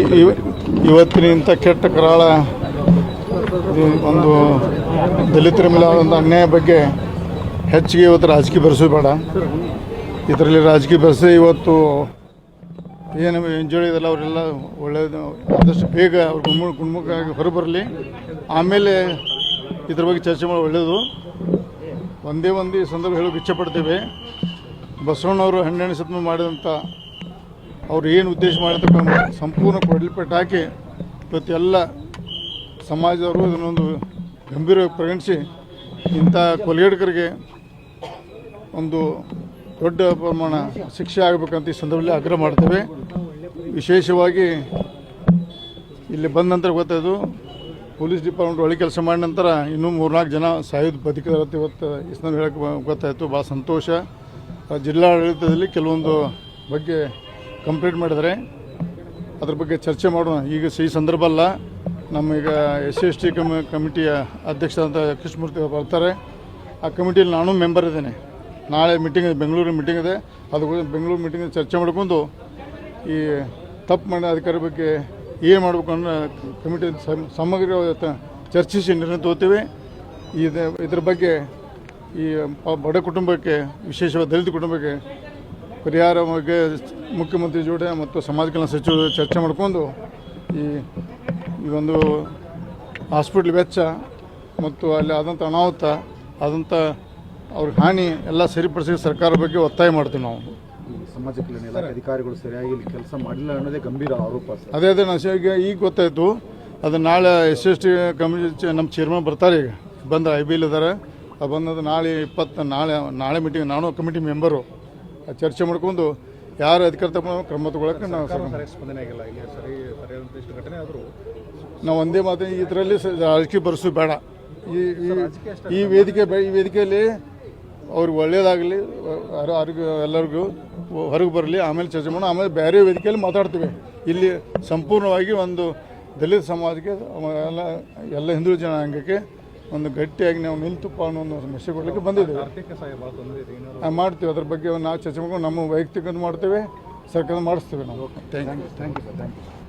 E- ಇವ- ಇವತ್ತಿನ ಕೆಟ್ಟ ಕರಾಳ ಒಂದು ದಲಿತರ ಮೇಲೆ ಆದಂಥ ಅನ್ಯಾಯ ಬಗ್ಗೆ ಹೆಚ್ಚಿಗೆ ಇವತ್ತು ರಾಜಕೀಯ ಬೆರೆಸೋದು ಬೇಡ. ಇದರಲ್ಲಿ ರಾಜಕೀಯ ಬೆರೆಸಿ ಇವತ್ತು ಏನು ಎಂಜಾಯ್ ಇದೆಲ್ಲ ಅವರೆಲ್ಲ ಒಳ್ಳೆಯದು ಆದಷ್ಟು ಬೇಗ ಅವ್ರು ಗುಣಮುಖ ಗುಣ್ಮುಖವಾಗಿ ಹೊರಬರಲಿ. ಆಮೇಲೆ ಇದ್ರ ಬಗ್ಗೆ ಚರ್ಚೆ ಮಾಡೋ ಒಳ್ಳೆಯದು ಒಂದೇ ಒಂದು ಈ ಸಂದರ್ಭ ಹೇಳೋಕೆ ಇಚ್ಛೆಪಡ್ತೇವೆ ಬಸವಣ್ಣವರು ಹನ್ನೆರಡು ಸತ್ಮ ಮಾಡಿದಂಥ ಅವ್ರು ಏನು ಉದ್ದೇಶ ಮಾಡಿರ್ತಕ್ಕಂಥ ಸಂಪೂರ್ಣ ಕೊಡಲಿಪಟ್ಟು ಹಾಕಿ ಇವತ್ತು ಎಲ್ಲ ಸಮಾಜದವರು ಇದನ್ನೊಂದು ಗಂಭೀರವಾಗಿ ಪರಿಗಣಿಸಿ ಇಂಥ ಕೊಲೆಗಡಕರಿಗೆ ಒಂದು ದೊಡ್ಡ ಪ್ರಮಾಣ ಶಿಕ್ಷೆ ಆಗಬೇಕಂತ ಈ ಸಂದರ್ಭದಲ್ಲಿ ಆಗ್ರಹ ಮಾಡ್ತೇವೆ. ವಿಶೇಷವಾಗಿ ಇಲ್ಲಿ ಬಂದ ನಂತರ ಗೊತ್ತಾಯಿತು, ಪೊಲೀಸ್ ಡಿಪಾರ್ಟ್ಮೆಂಟ್ ಒಳಗೆ ಕೆಲಸ ಮಾಡಿದ ನಂತರ ಇನ್ನೂ ಮೂರ್ನಾಲ್ಕು ಜನ ಸಾಯೋದು ಬದುಕಿದಾರತ್ತೆ ಇವತ್ತು ಸಂದರ್ಭ ಹೇಳಕ್ಕೆ ಗೊತ್ತಾಯಿತು. ಭಾಳ ಸಂತೋಷ. ಜಿಲ್ಲಾಡಳಿತದಲ್ಲಿ ಕೆಲವೊಂದು ಬಗ್ಗೆ ಕಂಪ್ಲೇಂಟ್ ಮಾಡಿದರೆ ಅದ್ರ ಬಗ್ಗೆ ಚರ್ಚೆ ಮಾಡೋಣ. ಈಗ ಈ ಸಂದರ್ಭ ಅಲ್ಲ. ನಮ್ಮೀಗ ಎಸ್ ಸಿ ಎಸ್ ಟಿ ಕಮಿ, ಕಮಿಟಿಯ ಅಧ್ಯಕ್ಷರಾದಂಥ ಕೃಷ್ಣಮೂರ್ತಿ ಅವರು ಬರ್ತಾರೆ. ಆ ಕಮಿಟಿಯಲ್ಲಿ ನಾನು ಮೆಂಬರ್ ಇದ್ದೇನೆ. ನಾಳೆ ಮೀಟಿಂಗ್ ಇದೆ ಬೆಂಗಳೂರು ಮೀಟಿಂಗ್ ಇದೆ. ಅದು ಬೆಂಗಳೂರು ಮೀಟಿಂಗ್ ಚರ್ಚೆ ಮಾಡ್ಕೊಂಡು ಈ ತಪ್ಪು ಮಾಡಿದ ಅಧಿಕಾರಿ ಬಗ್ಗೆ ಏನು ಮಾಡಬೇಕು ಅನ್ನೋ ಕಮಿಟಿ ಸಮಗ್ರವಾದ ಚರ್ಚಿಸಿ ನಿರ್ಣಯ ತಗೋತೀವಿ. ಇದು ಇದ್ರ ಬಗ್ಗೆ ಈ ಬಡ ಕುಟುಂಬಕ್ಕೆ ವಿಶೇಷವಾದ ದಲಿತ ಕುಟುಂಬಕ್ಕೆ ಪರಿಹಾರ ಬಗ್ಗೆ ಮುಖ್ಯಮಂತ್ರಿ ಜೋಡೆ ಮತ್ತು ಸಮಾಜ ಕಲ್ಯಾಣ ಸಚಿವರು ಚರ್ಚೆ ಮಾಡ್ಕೊಂಡು ಈ ಈ ಒಂದು ಹಾಸ್ಪಿಟ್ಲ್ ವೆಚ್ಚ ಮತ್ತು ಅಲ್ಲಿ ಆದಂಥ ಅನಾಹುತ ಆದಂಥ ಅವ್ರಿಗೆ ಹಾನಿ ಎಲ್ಲ ಸರಿಪಡಿಸಿ ಸರ್ಕಾರ ಬಗ್ಗೆ ಒತ್ತಾಯ ಮಾಡ್ತೀವಿ ನಾವು. ಸಮಾಜ ಕಲ್ಯಾಣ ಇಲಾಖೆ ಅಧಿಕಾರಿಗಳು ಸರಿಯಾಗಿ ಇಲ್ಲಿ ಕೆಲಸ ಮಾಡಿಲ್ಲ ಅನ್ನೋದೇ ಗಂಭೀರ ಆರೋಪ ಸರ್. ಅದೇ ಅದೇ ನಾನು ಈಗ ಈಗ ಗೊತ್ತಾಯಿತು. ಅದು ನಾಳೆ ಎಸ್ ಎಸ್ ಟಿ ಕಮಿಷನ್ ನಮ್ಮ ಚೇರ್ಮನ್ ಬರ್ತಾರೆ ಈಗ. ಬಂದ ಐ ಬಿ ಎಲ್ ಇದ್ದಾರೆ ಅದು ಬಂದದ್ದು ನಾಳೆ ಇಪ್ಪತ್ತು ನಾಳೆ ನಾಳೆ ಮೀಟಿಂಗ್ ನಾನು ಕಮಿಟಿ ಮೆಂಬರು ಚರ್ಚೆ ಮಾಡ್ಕೊಂಡು ಯಾರು ಅಧಿಕಾರ ತಗೊಂಡು ಕ್ರಮ ತಗೊಳಕ್ಕೆ ನಾವು ನಾವು ಒಂದೇ ಮಾತು ಇದರಲ್ಲಿ ರಾಜಕೀಯ ಬರ್ಸು ಬೇಡ. ಈ ಈ- ಈ ವೇದಿಕೆ ಈ ವೇದಿಕೆಯಲ್ಲಿ ಅವ್ರಿಗೆ ಒಳ್ಳೇದಾಗಲಿ ಆರೋಗ್ಯ ಎಲ್ಲರಿಗೂ ಹೊರಗೆ ಬರಲಿ ಆಮೇಲೆ ಚರ್ಚೆ ಮಾಡೋಣ. ಆಮೇಲೆ ಬೇರೆ ವೇದಿಕೆಯಲ್ಲಿ ಮಾತಾಡ್ತೀವಿ. ಇಲ್ಲಿ ಸಂಪೂರ್ಣವಾಗಿ ಒಂದು ದಲಿತ ಸಮಾಜಕ್ಕೆ ಎಲ್ಲ ಎಲ್ಲ ಹಿಂದೂ ಜನಾಂಗಕ್ಕೆ ಒಂದು ಗಟ್ಟಿಯಾಗಿ ನಾವು ನಿಲ್ತುಪ್ಪ ಅನ್ನೋ ಒಂದು ಮೆಸೇಜ್ ಕೊಡಲಿಕ್ಕೆ ಬಂದಿದ್ದೀವಿ ಮಾಡ್ತೀವಿ. ಅದ್ರ ಬಗ್ಗೆ ನಾವು ಚರ್ಚೆ ಮಾಡ್ಕೊಂಡು ನಮ್ಮ ವೈಯಕ್ತಿಕ ಮಾಡ್ತೇವೆ ಸರ್ಕಾರ ಮಾಡಿಸ್ತೀವಿ ನಾವು. Thank you thank you sir thank you